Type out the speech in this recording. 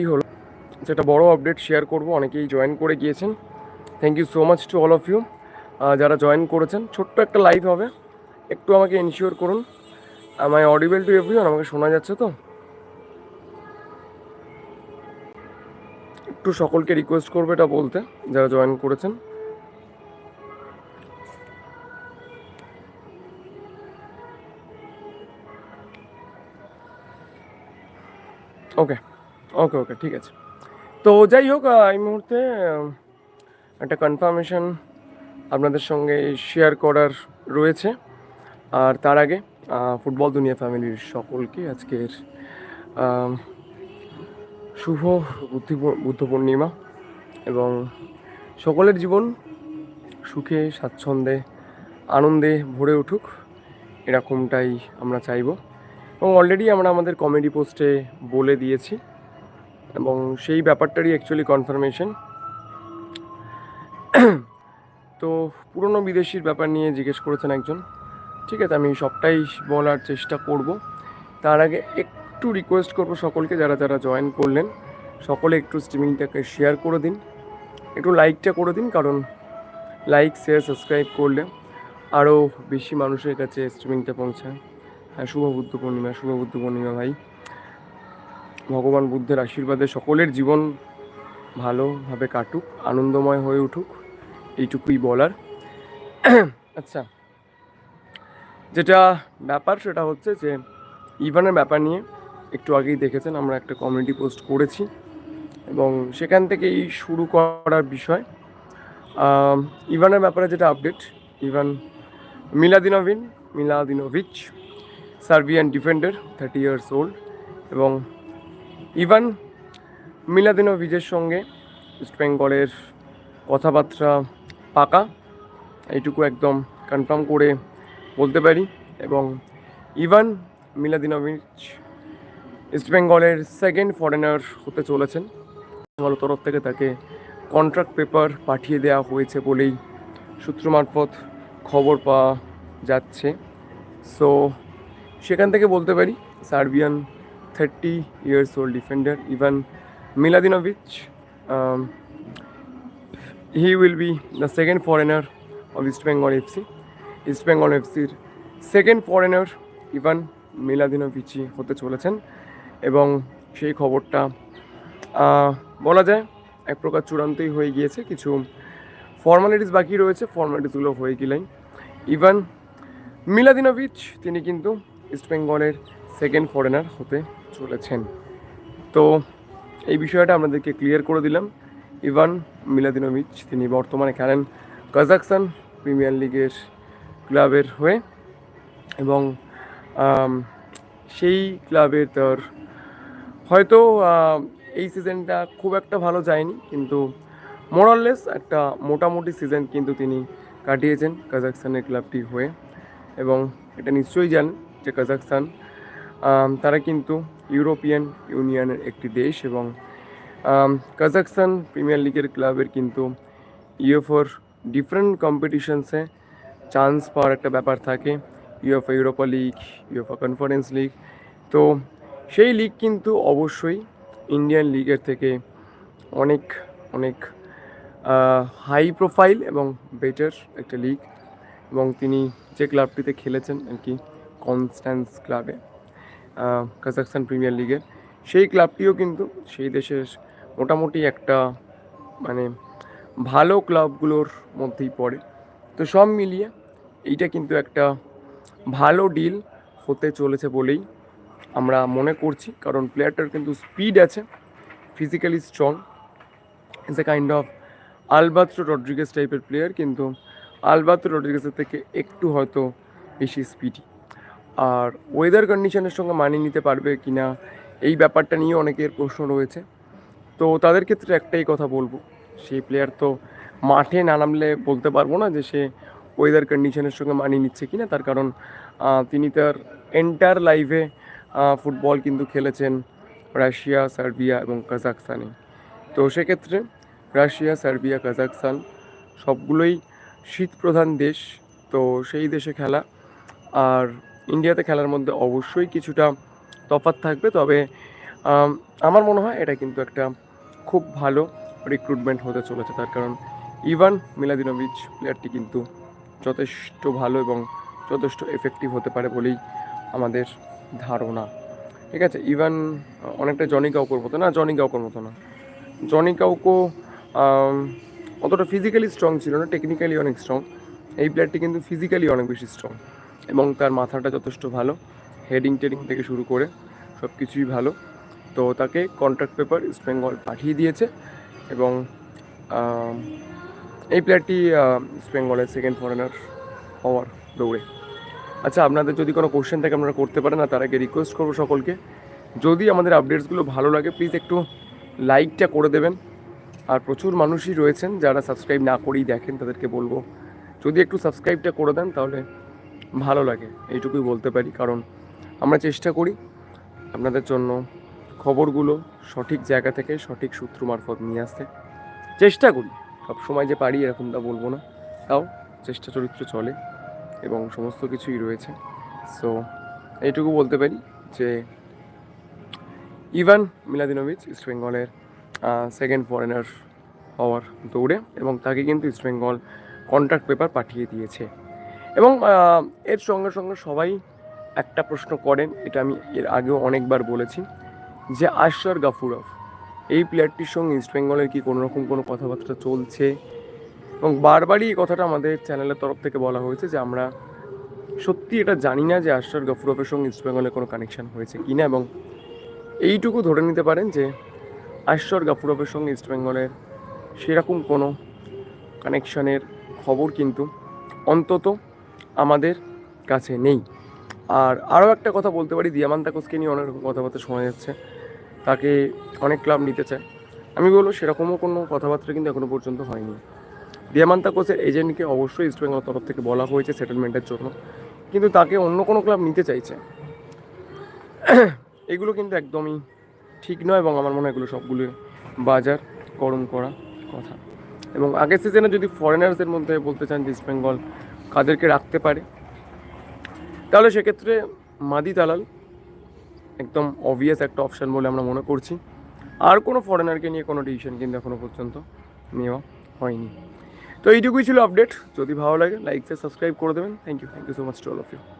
এই হলো। যেটা বড় আপডেট শেয়ার করব, অনেকেই জয়েন করে গিয়েছেন। Thank you so much to all of you যারা জয়েন করেছেন। ছোট্ট একটা লাইভ হবে। একটু আমাকে ইনশিওর করুন। আমায় অডিবেল টু এভরিওয়ান আমাকে শোনা যাচ্ছে তো? একটু সকলকে রিকোয়েস্ট করবে এটা বলতে, যারা জয়েন করেছেন। ওকে ওকে ওকে ঠিক আছে। তো যাই হোক এই মুহূর্তে একটা কনফার্মেশন আপনাদের সঙ্গে শেয়ার করার রয়েছে। আর তার আগে ফুটবল দুনিয়া ফ্যামিলির সকলকে আজকের শুভ বুদ্ধি, বুদ্ধ পূর্ণিমা এবং সকলের জীবন সুখে, স্বাচ্ছন্দ্যে, আনন্দে ভরে উঠুক। এরকমটাই আমরা চাইব। এবং অলরেডি আমরা আমাদের কমেডি পোস্টে বলে দিয়েছি। এবং সেই ব্যাপারটারই অ্যাকচুয়ালি কনফার্মেশন তো পুরনো বিদেশির ব্যাপার নিয়ে জিজ্ঞেস করেছেন একজন। ঠিক আছে, আমি সবটাই বলার চেষ্টা করব। তার আগে একটু রিকোয়েস্ট করব সকলকে, যারা যারা জয়েন করলেন, সকলে একটু স্ট্রিমিংটাকে শেয়ার করে দিন। একটু লাইকটা করে দিন, কারণ লাইক শেয়ার সাবস্ক্রাইব করলে আরও বেশি মানুষের কাছে স্ট্রিমিংটা পৌঁছায়। হ্যাঁ শুভ বুদ্ধ পূর্ণিমা, শুভ বুদ্ধ পূর্ণিমা ভাই। ভগবান বুদ্ধের আশীর্বাদে সকলের জীবন ভালোভাবে কাটুক, আনন্দময় হয়ে উঠুক, এইটুকুই বলার। আচ্ছা যেটা ব্যাপার সেটা হচ্ছে যে, ইভানের ব্যাপার নিয়ে একটু আগেই দেখেছেন, আমরা একটা কমিউনিটি পোস্ট করেছি এবং সেখান থেকেই শুরু করার বিষয়। ইভানের ব্যাপারে যেটা update Ivan Miladinovin Miladinovic, Serbian defender thirty years old এবং ইভান মিলাদিনোভিচের সঙ্গে ইস্ট বেঙ্গলের কথাবার্তা পাকা। এইটুকু একদম কনফার্ম করে বলতে পারি। এবং ইভান, মিলাদিনোভিচ ইস্ট বেঙ্গলের সেকেন্ড ফরেনার হতে চলেছেন। বেঙ্গল তরফ থেকে তাকে কন্ট্রাক্ট পেপার পাঠিয়ে দেওয়া হয়েছে বলেই সূত্র মারফত খবর পাওয়া যাচ্ছে। সো সেখান থেকে বলতে পারি, Serbian thirty years old defender Ivan Miladinovic he will be the second foreigner of East Bengal FC East Bengal এফসির সেকেন্ড ফরেনার ইভান মিলাদিনোভিচই হতে চলেছেন এবং সেই খবরটা বলা যায় এক প্রকার চূড়ান্তই হয়ে গিয়েছে। কিছু ফর্মালিটিস বাকি রয়েছে ফর্মালিটিসগুলো হয়ে গেলেই। ইভান মিলাদিনোভিচ তিনি কিন্তু ইস্ট বেঙ্গলের সেকেন্ড ফরেনার হতে চলেছেন। তো এই বিষয়টা আপনাদেরকে ক্লিয়ার করে দিলাম। ইভান মিলাদিনোভিচ, তিনি বর্তমানে খেলেন কাজাকস্তান প্রিমিয়ার লিগের ক্লাবের হয়ে এবং সেই ক্লাবের তার, হয়তো এই সিজনটা খুব একটা ভালো যায়নি, কিন্তু মোরাললেস একটা মোটামুটি সিজন কিন্তু তিনি কাটিয়েছেন কাজাকস্তানের ক্লাবটি হয়ে এবং এটা নিশ্চয়ই জানেন যে কাজাকস্তান তারা কিন্তু ইউরোপিয়ান ইউনিয়নের একটি দেশ এবং কাজাকস্তান প্রিমিয়ার লিগের ক্লাবের কিন্তু ইউএফওর ডিফারেন্ট কম্পিটিশনসে চান্স পাওয়ার একটা ব্যাপার থাকে। UEFA Europa league UEFA conference league তো সেই লিগ কিন্তু অবশ্যই ইন্ডিয়ান লিগের থেকে অনেক অনেক হাই প্রোফাইল এবং বেটার একটা লিগ এবং তিনি যে ক্লাবটিতে খেলেছেন আর কি কনস্ট্যান্স ক্লাবে কাজাকস্তান প্রিমিয়ার লিগের। সেই ক্লাবটিও কিন্তু সেই দেশের মোটামুটি একটা মানে ভালো ক্লাবগুলোর মধ্যেই পড়ে। তো সব মিলিয়ে এইটা কিন্তু একটা ভালো ডিল হতে চলেছে বলেই আমরা মনে করছি। কারণ প্লেয়ারটার কিন্তু স্পিড আছে physically strong is a kind of Alberto Rodriguez টাইপের প্লেয়ার কিন্তু আলবাত্রো রড্রিগেসের থেকে একটু হয়তো বেশি স্পিডি আর ওয়েদার কন্ডিশনের সঙ্গে মানিয়ে নিতে পারবে কি না এই ব্যাপারটা নিয়ে অনেকের প্রশ্ন রয়েছে। তো তাদের ক্ষেত্রে একটাই কথা বলব সেই প্লেয়ার তো মাঠে না নামলে বলতে পারব না যে সে ওয়েদার কন্ডিশনের সঙ্গে মানিয়ে নিচ্ছে কি না তার কারণ তিনি তার এন্টার লাইভে ফুটবল কিন্তু খেলেছেন রাশিয়া, সার্বিয়া এবং কাজাকস্তানে তো সেক্ষেত্রে রাশিয়া, সার্বিয়া কাজাকস্তান সবগুলোই শীতপ্রধান দেশ। তো সেই দেশে খেলা। আর ইন্ডিয়াতে খেলার মধ্যে অবশ্যই কিছুটা তফাৎ থাকবে। তবে আমার মনে হয় এটা কিন্তু একটা খুব ভালো রিক্রুটমেন্ট হতে চলেছে। তার কারণ ইভান মিলাদিনোভিচ প্লেয়ারটি কিন্তু যথেষ্ট ভালো এবং যথেষ্ট এফেক্টিভ হতে পারে বলেই আমাদের ধারণা। ঠিক আছে, ইভান অনেকটা জনি কাউকোর মতো। না জনি কাউকোর মতো না। জনি কাউকো অতটা ফিজিক্যালি স্ট্রং ছিল না টেকনিক্যালি অনেক স্ট্রং এই প্লেয়ারটি কিন্তু ফিজিক্যালি অনেক বেশি স্ট্রং এবং তার মাথাটা যথেষ্ট ভালো হেডিং টেডিং থেকে শুরু করে সব কিছুই ভালো। তো তাকে কন্ট্রাক্ট পেপার ইস্ট বেঙ্গল পাঠিয়ে দিয়েছে এবং এই প্লেয়ারটি ইস্ট বেঙ্গলের সেকেন্ড ফরেনার হওয়ার দৌড়ে। আচ্ছা আপনাদের যদি কোনো কোশ্চেন থাকে আপনারা করতে পারেন, আর তার আগে রিকোয়েস্ট করব সকলকে। যদি আমাদের আপডেটসগুলো ভালো লাগে প্লিজ একটু লাইকটা করে দেবেন। আর প্রচুর মানুষই রয়েছেন যারা সাবস্ক্রাইব না করেই দেখেন, তাদেরকে বলব। যদি একটু সাবস্ক্রাইবটা করে দেন, তাহলে ভালো লাগে, এইটুকুই বলতে পারি। কারণ আমরা চেষ্টা করি আপনাদের জন্য খবরগুলো সঠিক জায়গা থেকে সঠিক সূত্র মারফত নিয়ে আসতে। চেষ্টা করি সব সময় যে পারি এরকমটা বলব না। তাও চেষ্টা চরিত্র চলে এবং সমস্ত কিছুই রয়েছে। সো এইটুকু বলতে পারি যে ইভান মিলাদিনোভিচ ইস্ট বেঙ্গলের সেকেন্ড ফরেনার হওয়ার দৌড়ে এবং তাকে কিন্তু ইস্ট বেঙ্গল কন্ট্রাক্ট পেপার পাঠিয়ে দিয়েছে। এবং এর সঙ্গে সঙ্গে সবাই একটা প্রশ্ন করেন, এটা আমি এর আগেও অনেকবার বলেছি, যে আশ্বর গাফুরফ এই প্লেয়ারটির সঙ্গে ইস্ট বেঙ্গলের কি কোনো রকম কোনো কথাবার্তা চলছে? এবং বারবারই এই কথাটা আমাদের চ্যানেলের তরফ থেকে বলা হয়েছে যে আমরা সত্যি এটা জানি না যে আশ্বর গাফুরফের সঙ্গে ইস্ট বেঙ্গলের কোনো কানেকশান হয়েছে কি না এবং এইটুকু ধরে নিতে পারেন যে আশ্বর গাফুরফের সঙ্গে ইস্ট বেঙ্গলের সেরকম কোনো কানেকশানের খবর কিন্তু অন্তত আমাদের কাছে নেই। আর আরও একটা কথা বলতে পারি, দিয়ামান তাকসকে নিয়ে অনেক রকম কথাবার্তা শোনা যাচ্ছে। তাকে অনেক ক্লাব নিতে চায়। আমি বলব সেরকমও কোনো কথাবার্তা কিন্তু এখনও পর্যন্ত হয়নি। দিয়ামান তাকসের এজেন্টকে অবশ্যই ইস্ট বেঙ্গল তরফ থেকে বলা হয়েছে সেটেলমেন্টের জন্য। কিন্তু তাকে অন্য কোনো ক্লাব নিতে চাইছে। এগুলো কিন্তু একদমই ঠিক নয় এবং আমার মনে হয় এগুলো সবগুলো বাজার গরম করা কথা। এবং আগের সিজনে যদি ফরেনার্সের মধ্যে বলতে চান যে ইস্ট বেঙ্গল কাদেরকে রাখতে পারে। তাহলে সেক্ষেত্রে মাদি দালাল একদম অবভিয়াস একটা অপশান বলে আমরা মনে করছি। আর কোনো ফরেনারকে নিয়ে কোনো ডিসিশন কিন্তু এখনও পর্যন্ত নেওয়া হয়নি। তো এইটুকুই ছিল আপডেট যদি ভালো লাগে লাইক সাবস্ক্রাইব করে দেবেন। Thank you thank you so much to all of you